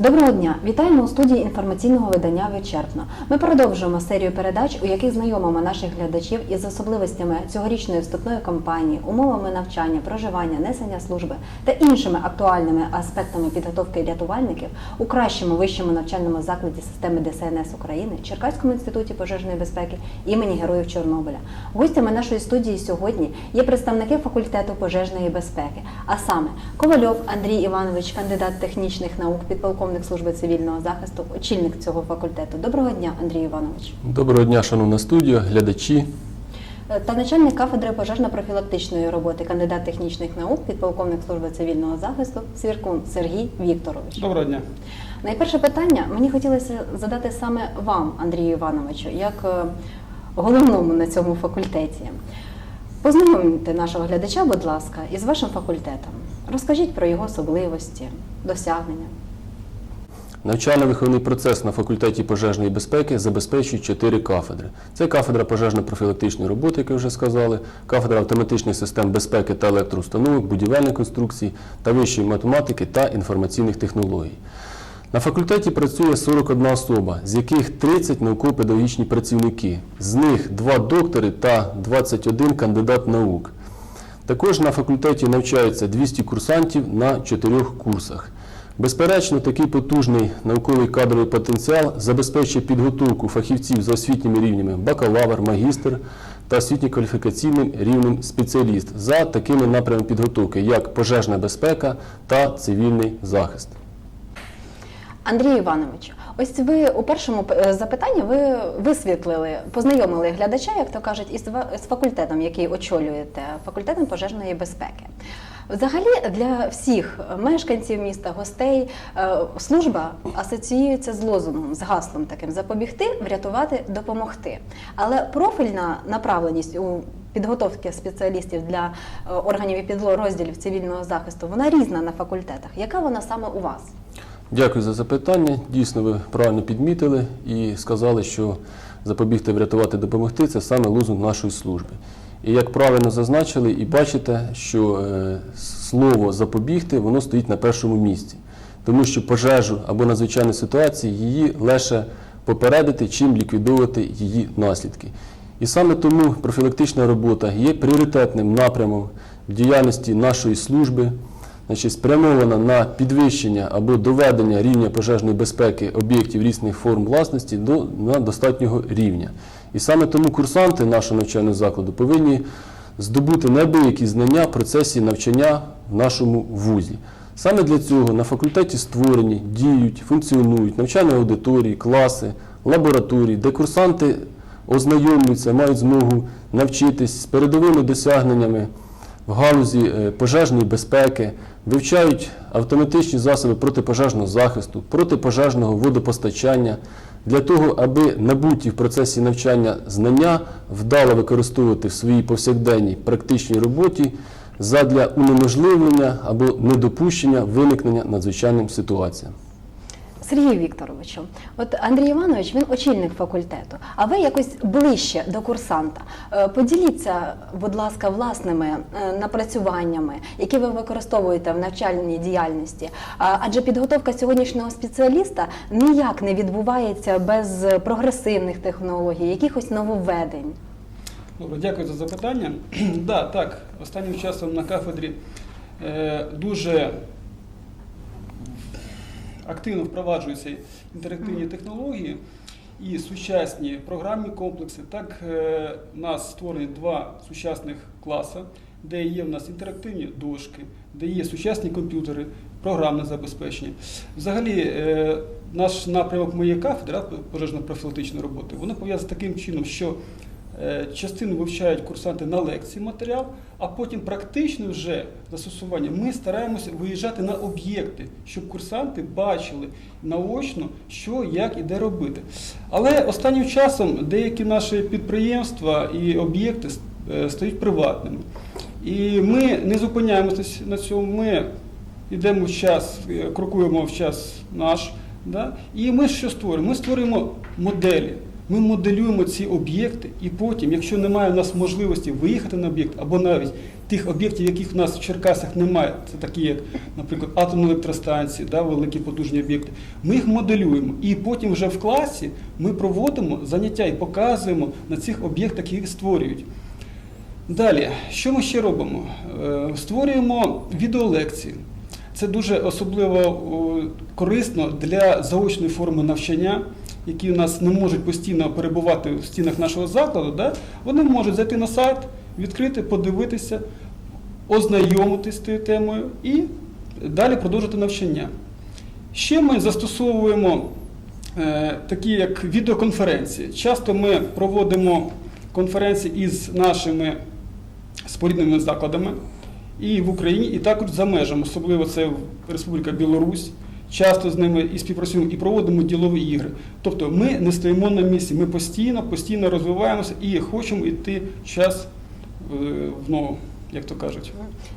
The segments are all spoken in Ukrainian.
Доброго дня! Вітаємо у студії інформаційного видання Вичерпно. Ми продовжуємо серію передач, у яких знайомимо наших глядачів із особливостями цьогорічної вступної кампанії, умовами навчання, проживання, несення служби та іншими актуальними аспектами підготовки рятувальників у кращому вищому навчальному закладі системи ДСНС України Черкаському інституті пожежної безпеки імені Героїв Чорнобиля. Гостями нашої студії сьогодні є представники факультету пожежної безпеки, а саме Ковальов Андрій Іванович, кандидат технічних наук, підполковник служби цивільного захисту, очільник цього факультету. Доброго дня, Андрій Іванович. Доброго дня, шановна студія, глядачі. Е, Та начальник кафедри пожежно-профілактичної роботи, кандидат технічних наук, підполковник служби цивільного захисту Свіркун Сергій Вікторович. Доброго дня. Найперше питання мені хотілося задати саме вам, Андрію Івановичу, як е, головному на цьому факультеті. Познайомте нашого глядача, будь ласка, із вашим факультетом. Розкажіть про його особливості, досягнення. Навчально-виховний процес на факультеті пожежної безпеки забезпечують чотири кафедри. Це кафедра пожежно-профілактичної роботи, як ви вже сказали, кафедра автоматичних систем безпеки та електроустановок, будівельних конструкцій та вищої математики та інформаційних технологій. На факультеті працює 41 особа, з яких 30 науково-педагогічні працівники, з них 2 доктори та 21 кандидат наук. Також на факультеті навчаються 200 курсантів на чотирьох курсах. Безперечно, такий потужний науковий кадровий потенціал забезпечує підготовку фахівців за освітніми рівнями бакалавр, магістр та освітньо-кваліфікаційним рівнем спеціаліст за такими напрямами підготовки, як пожежна безпека та цивільний захист. Андрію Івановичу, ось ви у першому е, запитанні ви висвітлили, познайомили глядача, як то кажуть, із факультетом, який очолюєте, факультетом пожежної безпеки. Взагалі для всіх мешканців міста, гостей, е, служба асоціюється з лозунгом, з гаслом таким запобігти, врятувати, допомогти. Але профільна направленість у підготовки спеціалістів для е, органів і підрозділів цивільного захисту, вона різна на факультетах. Яка вона саме у вас? Дякую за запитання. Дійсно, ви правильно підмітили і сказали, що запобігти, врятувати, допомогти це саме лозунг нашої служби. І як правильно зазначили, і бачите, що е, слово запобігти воно стоїть на першому місці, тому що пожежу або надзвичайну ситуацію її легше попередити, чим ліквідовувати її наслідки. І саме тому профілактична робота є пріоритетним напрямом в діяльності нашої служби значить, спрямована на підвищення або доведення рівня пожежної безпеки об'єктів різних форм власності до на достатнього рівня. І саме тому курсанти нашого навчального закладу повинні здобути неабиякі знання в процесі навчання в нашому вузі. Саме для цього на факультеті створені, діють, функціонують навчальні аудиторії, класи, лабораторії, де курсанти ознайомлюються, мають змогу навчитись з передовими досягненнями в галузі е, пожежної безпеки, вивчають автоматичні засоби протипожежного захисту, протипожежного водопостачання для того, аби набуті в процесі навчання знання вдало використовувати в своїй повсякденній практичній роботі задля унеможливлення або недопущення виникнення надзвичайним ситуаціям. Сергію Вікторовичу, от Андрій Іванович, він очільник факультету, а ви якось ближче до курсанта. Е, Поділіться, будь ласка, власними е, напрацюваннями, які ви використовуєте в навчальній діяльності. Адже підготовка сьогоднішнього спеціаліста ніяк не відбувається без прогресивних технологій, якихось нововведень. Добре, дякую за запитання. да, так, останнім часом на кафедрі е, дуже активно впроваджуються інтерактивні технології і сучасні програмні комплекси. Так, е, у нас створені два сучасних класи, де є в нас інтерактивні дошки, де є сучасні комп'ютери, програмне забезпечення. Взагалі, е, наш напрямок моєї кафедри пожежно-профілактичної роботи, воно пов'язане таким чином, що Е, Частину вивчають курсанти на лекції матеріал, а потім практичне вже застосування ми стараємося виїжджати на об'єкти, щоб курсанти бачили наочно, що, як і де робити. Але останнім часом деякі наші підприємства і об'єкти е, стають приватними. І ми не зупиняємося на цьому. Ми йдемо в час, е, крокуємо в час наш. Да? І ми що створюємо? Ми створюємо моделі. Ми моделюємо ці об'єкти, і потім, якщо немає в нас можливості виїхати на об'єкт або навіть тих об'єктів, яких в нас в Черкасах немає, це такі, як, наприклад, атомні електростанції, да, великі потужні об'єкти. Ми їх моделюємо, і потім вже в класі ми проводимо заняття і показуємо на цих об'єктах, які створюють. Далі, що ми ще робимо? Е, Створюємо відеолекції. Це дуже особливо корисно для заочної форми навчання, які у нас не можуть постійно перебувати в стінах нашого закладу. Да? Вони можуть зайти на сайт, відкрити, подивитися, ознайомитися з тією темою і далі продовжити навчання. Ще ми застосовуємо е, такі як відеоконференції. Часто ми проводимо конференції із нашими спорідненими закладами і в Україні, і також за межами, особливо це Республіка Білорусь. Часто з ними і співпрацюємо і проводимо ділові ігри. Тобто ми не стоїмо на місці, ми постійно, постійно розвиваємося і хочемо йти час е, в ногу, як то кажуть.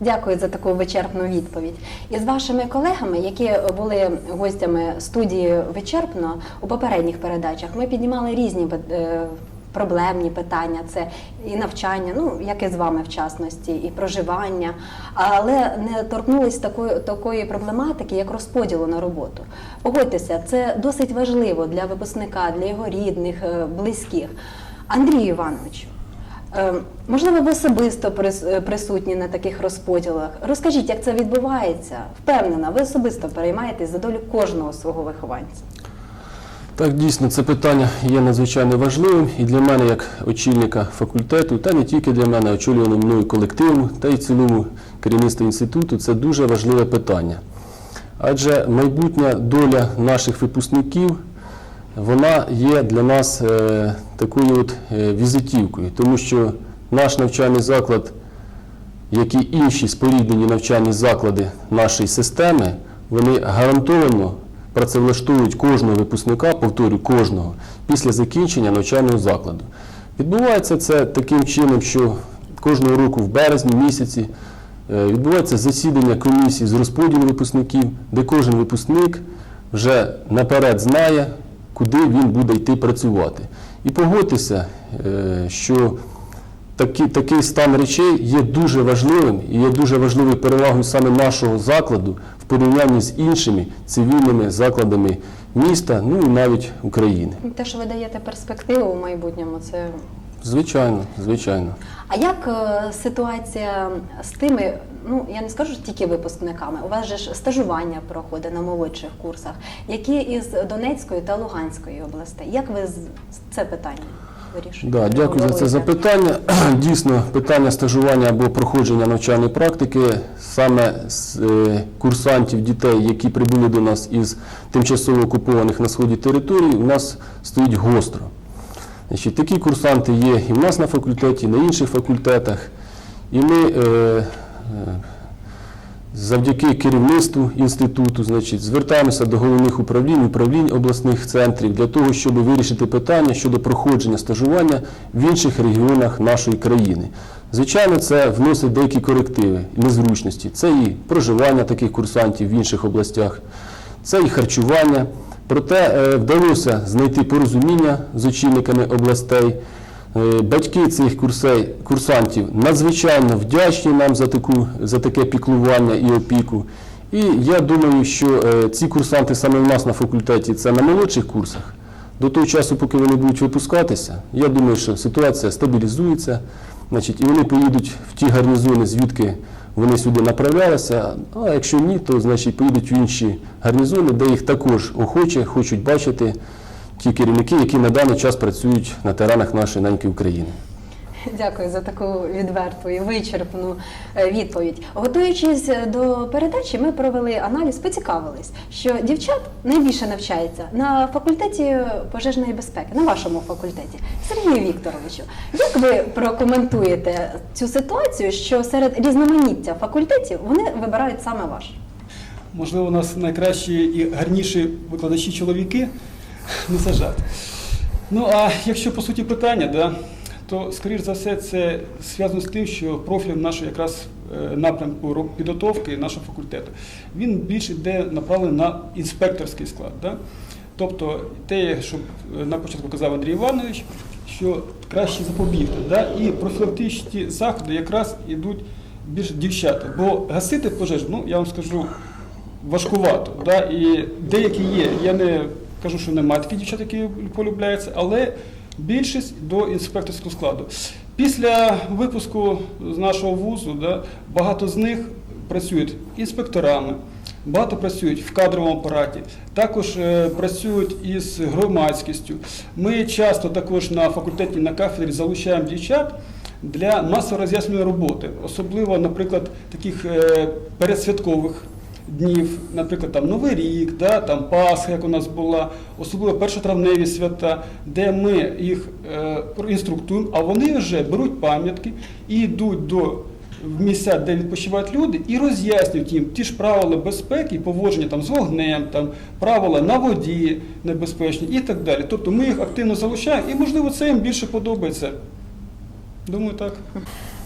Дякую за таку вичерпну відповідь. І з вашими колегами, які були гостями студії вичерпно у попередніх передачах, ми піднімали різні е, проблемні питання. Це і навчання, ну як і з вами в частності, і проживання, але не торкнулись такої, такої проблематики, як розподілу на роботу. Погодьтеся, це досить важливо для випускника, для його рідних, е, близьких. Андрію Івановичу. Е, Можливо, ви особисто е, присутні на таких розподілах. Розкажіть, як це відбувається? Впевнена, ви особисто переймаєтесь за долю кожного свого вихованця. Так, дійсно, це питання є надзвичайно важливим і для мене, як очільника факультету, та не тільки для мене, очолюваному мною колективу, та й цілому керівництву інституту, це дуже важливе питання. Адже майбутня доля наших випускників вона є для нас е, такою от е, візитівкою, тому що наш навчальний заклад, як і інші споріднені навчальні заклади нашої системи, вони гарантовано працевлаштовують кожного випускника, повторю, кожного, після закінчення навчального закладу. Відбувається це таким чином, що кожного року в березні місяці е, відбувається засідання комісії з розподілу випускників, де кожен випускник вже наперед знає, куди він буде йти працювати. І погодьтеся, е, що такий, такий стан речей є дуже важливим і є дуже важливою перевагою саме нашого закладу в порівнянні з іншими цивільними закладами міста, ну і навіть України. Те, що ви даєте перспективу в майбутньому, це. Звичайно, звичайно. А як е, ситуація з тими, ну я не скажу тільки випускниками, у вас же ж стажування проходить на молодших курсах, які із Донецької та Луганської областей. Як ви з це питання вирішуєте? Да, дякую за це запитання. Дійсно, питання стажування або проходження навчальної практики саме з е, курсантів дітей, які прибули до нас із тимчасово окупованих на сході територій, у нас стоїть гостро. Значить, такі курсанти є і в нас на факультеті, і на інших факультетах. І ми е, е, завдяки керівництву інституту значить, звертаємося до головних управлінь, управлінь обласних центрів для того, щоб вирішити питання щодо проходження стажування в інших регіонах нашої країни. Звичайно, це вносить деякі корективи, незручності. Це і проживання таких курсантів в інших областях, це і харчування. Проте е, вдалося знайти порозуміння з очільниками областей. Е, Батьки цих курсей, курсантів надзвичайно вдячні нам за, таку, за таке піклування і опіку. І я думаю, що е, ці курсанти саме в нас на факультеті, це на молодших курсах. До того часу, поки вони будуть випускатися, я думаю, що ситуація стабілізується, значить, і вони поїдуть в ті гарнізони, звідки вони сюди направлялися. А якщо ні, то значить поїдуть в інші гарнізони, де їх також охоче хочуть бачити ті керівники, які на даний час працюють на теренах нашої неньки України. Дякую за таку відверту і вичерпну е, відповідь. Готуючись до передачі, ми провели аналіз, поцікавились, що дівчат найбільше навчається на факультеті пожежної безпеки, на вашому факультеті. Сергію Вікторовичу, як ви прокоментуєте цю ситуацію, що серед різноманіття факультетів вони вибирають саме ваш? Можливо, у нас найкращі і гарніші викладачі чоловіки, не це. Ну а якщо по суті питання, да, то скоріш за все це зв'язано з тим, що профіль нашого якраз е, напрямку підготовки нашого факультету він більше йде направлений на інспекторський склад. Да? Тобто те, що е, на початку казав Андрій Іванович, що краще запобігти. Да? І профілактичні заходи якраз йдуть більше дівчата. Бо гасити пожежу, ну я вам скажу, важкувато. Да? І деякі є. Я не кажу, що немає таких дівчат, які полюбляються, але більшість до інспекторського складу. Після випуску з нашого вузу да, багато з них працюють інспекторами, багато працюють в кадровому апараті, також е, працюють із громадськістю. Ми часто також на факультеті на кафедрі залучаємо дівчат для масово роз'яснювальної роботи, особливо, наприклад, таких е, передсвяткових днів, наприклад, там Новий рік, да, там Пасха, як у нас була, особливо першотравневі свята, де ми їх е, інструктуємо, а вони вже беруть пам'ятки і йдуть до в місця, де відпочивають люди, і роз'яснюють їм ті ж правила безпеки, поводження там з вогнем, там правила на воді небезпечні і так далі. Тобто ми їх активно залучаємо, і можливо це їм більше подобається. Думаю, так.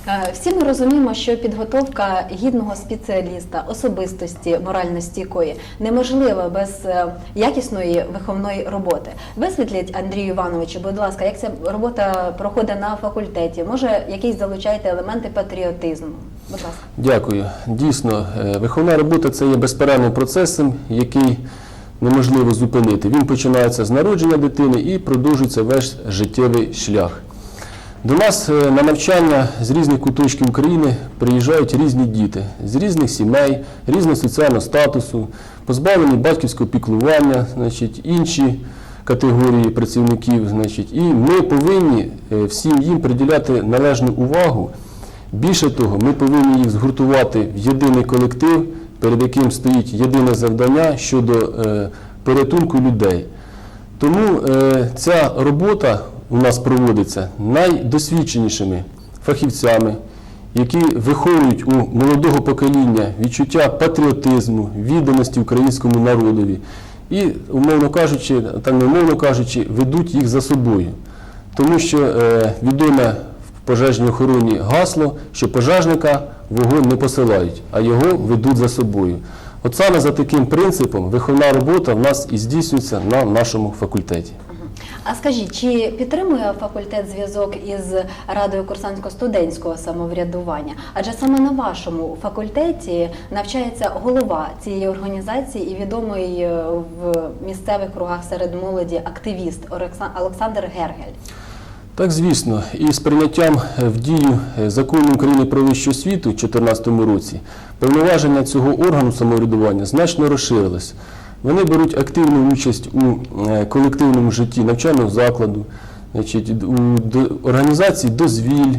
Е, Всі ми розуміємо, що підготовка гідного спеціаліста, особистості морально стійкої неможлива без е, якісної виховної роботи. Висвітліть Андрію Івановичу, будь ласка, як ця робота проходить на факультеті? Може, якісь залучаєте елементи патріотизму? Будь ласка. Дякую. Дійсно, е, виховна робота це є безперервним процесом, який неможливо зупинити. Він починається з народження дитини і продовжується весь життєвий шлях. До нас е, на навчання з різних куточків України приїжджають різні діти з різних сімей, різного соціального статусу, позбавлені батьківського піклування, значить, інші категорії працівників. Значить, і ми повинні е, всім їм приділяти належну увагу. Більше того, ми повинні їх згуртувати в єдиний колектив, перед яким стоїть єдине завдання щодо е, порятунку людей. Тому ця робота у нас проводиться найдосвідченішими фахівцями, які виховують у молодого покоління відчуття патріотизму, відданості українському народові і, умовно кажучи, так не умовно кажучи, ведуть їх за собою. Тому що е, відоме в пожежній охороні гасло, що пожежника вогонь не посилають, а його ведуть за собою. От саме за таким принципом виховна робота в нас і здійснюється на нашому факультеті. А скажіть, чи підтримує факультет зв'язок із радою курсантсько-студентського самоврядування? Адже саме на вашому факультеті навчається голова цієї організації і відомий е, в місцевих кругах серед молоді активіст Олександр Гергель. Так, звісно, і з прийняттям в дію е, закону України про вищу освіту у 2014 році повноваження цього органу самоврядування значно розширились. Вони беруть активну участь у е, колективному житті навчального закладу, значить, у організації дозвіль.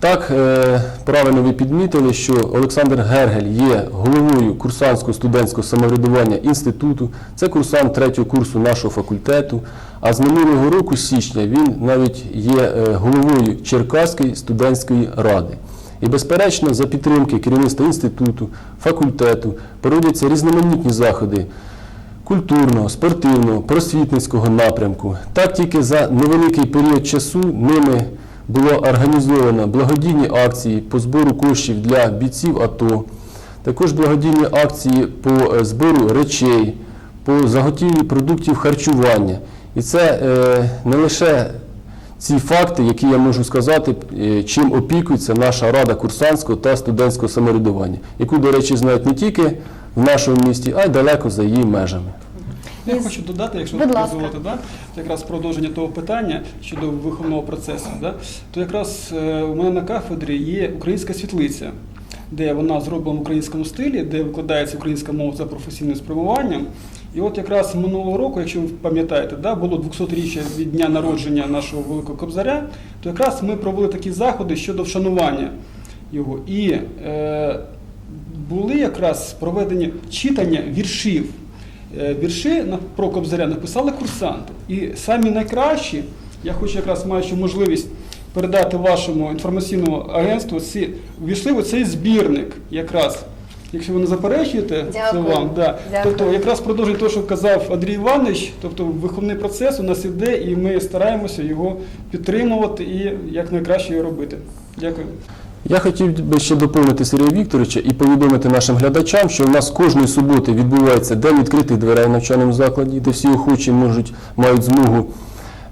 Так, е, правильно ви підмітили, що Олександр Гергель є головою курсантського студентського самоврядування інституту. Це курсант третього курсу нашого факультету. А з минулого року, січня, він навіть є е, головою Черкаської студентської ради. І, безперечно, за підтримки керівництва інституту, факультету проводяться різноманітні заходи культурного, спортивного, просвітницького напрямку. Так тільки за невеликий період часу ними було організовано благодійні акції по збору коштів для бійців АТО, також благодійні акції по е, збору речей, по заготівлі продуктів харчування. І це е, не лише ці факти, які я можу сказати, е, чим опікується наша рада курсантського та студентського самоврядування, яку, до речі, знають не тільки в нашому місті, а й далеко за її межами. Я хочу додати, якщо дозволите, да? якраз продовження того питання щодо виховного процесу, да? то якраз е, у мене на кафедрі є українська світлиця, де вона зроблена в українському стилі, де викладається українська мова за професійним спрямуванням. І от якраз минулого року, якщо ви пам'ятаєте, да, було 200-річчя від дня народження нашого великого кобзаря, то якраз ми провели такі заходи щодо вшанування його. І е, були якраз проведені читання віршів. Е, Вірші про Кобзаря написали курсанти. І самі найкращі, я хочу якраз маючи можливість передати вашому інформаційному агентству, ці війшли в цей збірник якраз. Якщо ви не заперечуєте, Дякую. це вам. Да. Дякую. Тобто якраз продовжує те, що казав Андрій Іванович, тобто виховний процес у нас іде, і ми стараємося його підтримувати і якнайкраще його робити. Дякую. Я хотів би ще доповнити Сергія Вікторовича і повідомити нашим глядачам, що в нас кожної суботи відбувається день відкритих дверей в навчальному закладі, де всі охочі можуть мають змогу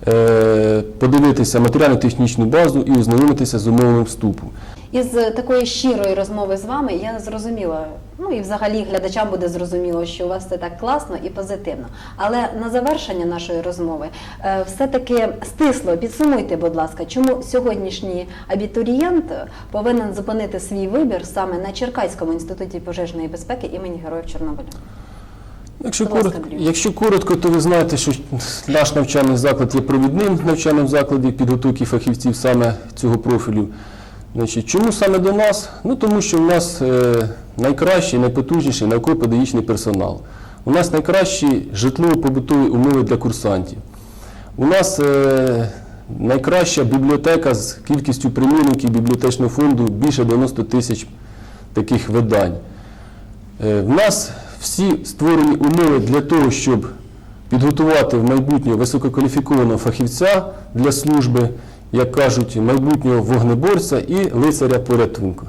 е, подивитися матеріально-технічну базу і ознайомитися з умовами вступу. Із такої щирої розмови з вами я зрозуміла, ну і взагалі глядачам буде зрозуміло, що у вас це так класно і позитивно. Але на завершення нашої розмови е, все-таки стисло підсумуйте, будь ласка, чому сьогоднішній абітурієнт повинен зупинити свій вибір саме на Черкаському інституті пожежної безпеки імені Героїв Чорнобиля? Якщо коротко, якщо коротко, то ви знаєте, що наш навчальний заклад є провідним навчальним закладом підготовки фахівців саме цього профілю. Значить, чому саме до нас? Ну тому що в нас е, найкращий, найпотужніший науково-педагогічний персонал. У нас найкращі житлово-побутові умови для курсантів. У нас е, найкраща бібліотека з кількістю примірників бібліотечного фонду більше 90 тисяч таких видань. Е, В нас всі створені умови для того, щоб підготувати в майбутнього висококваліфікованого фахівця для служби, як кажуть, майбутнього вогнеборця і лицаря порятунку.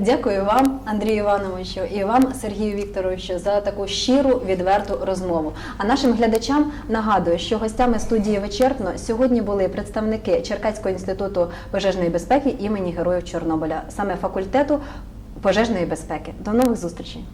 Дякую вам, Андрію Івановичу, і вам, Сергію Вікторовичу, за таку щиру, відверту розмову. А нашим глядачам нагадую, що гостями студії вичерпно сьогодні були представники Черкаського інституту пожежної безпеки імені Героїв Чорнобиля, саме факультету пожежної безпеки. До нових зустрічей.